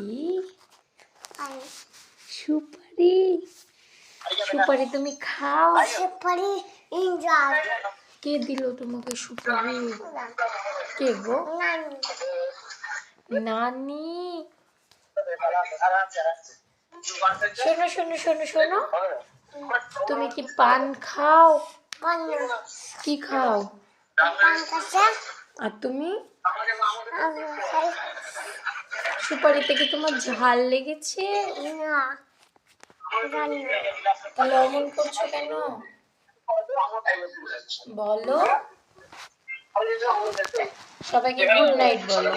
কি সুপারি। সুপারি তুমি খাও। সুপারি ইঞ্জার কে দিল তোমাকে সুপারি? কে গো? নানি। শোনো শোনো শোনো শোনো। তুমি কি পান খাও? কি খাও? আর তুমি? সুপারিতে কি তোমার ঝাল লেগেছে? তাহলে অমন করছ কেন? বলো। সবাইকে গুড নাইট বলো।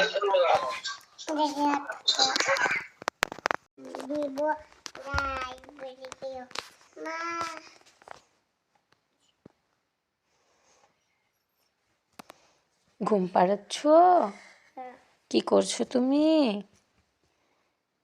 ঘুম পাড়াচ্ছ? কি করছ তুমি?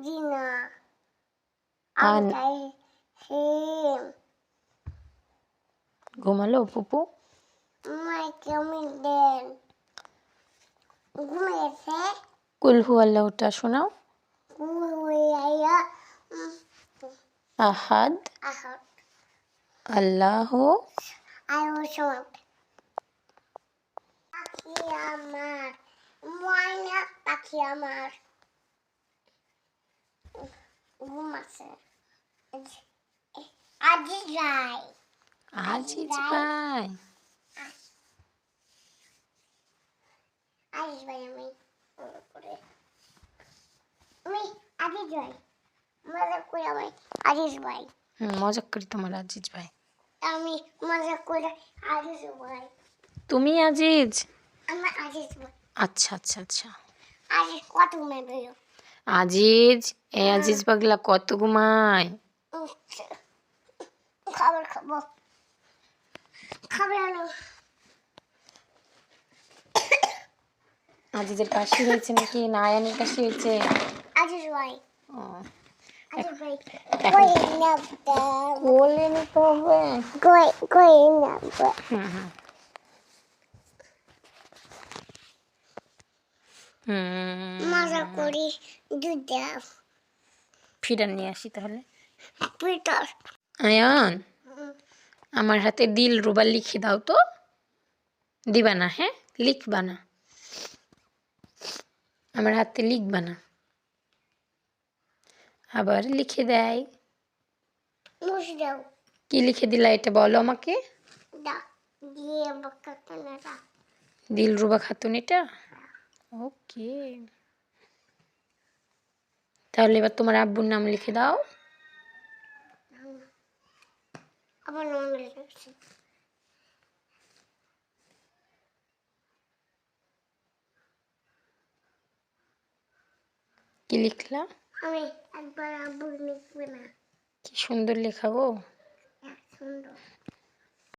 শিরতল Dina. An- Antay, Him. ঘুমালো পুপু Michael Minden. ঘুমিয়েছে কুলহু আল্লাহটা শোনাও আহাদ আহত আল্লাহ আয়ু সমাপ পাখি আমার ময়না পাখি আমার ঘুমাচ্ছে আজি যাই আজিজ ভাই আমি করে আমি আজি যাই মজা করে আমি আজিজ ভাই হুম, মজা করি তোমার আজিজ ভাই আমি মজা করে আজিজ ভাই তুমি আজিজ আমার আজিজ ভাই আচ্ছা আচ্ছা আচ্ছা। আজিজ কত মেয়ে আজিজ এই আজিজ পাগলা কত ঘুমায়? খাবার খাব। খাবার আনো। আজিজের কাশি হয়েছে নাকি? না আয়ানের কাশি হয়েছে? আজিজ ভাই। ও, কোলে নিতে হবে। কই কই নাবটা হুম হুম। মজা করি দুধ দাও। ফিডার নিয়ে আসি তাহলে। আয়ান আমার হাতে দিল রুবা লিখে দাও তো। দিবা না হ্যাঁ? লিখবা না। আমার হাতে লিখবা না। আবার লিখে দেয়। দাও কি লিখে দিলা এটা বলো আমাকে? দিল রুবা খাতুন এটা? ওকে। তাহলে এবার তোমার আব্বুর নাম লিখে দাও। আবার নাম লিখেছি কি লিখলা? আমি একবার আব্বুর লিখবে না। কি সুন্দর লেখা গো। সুন্দর।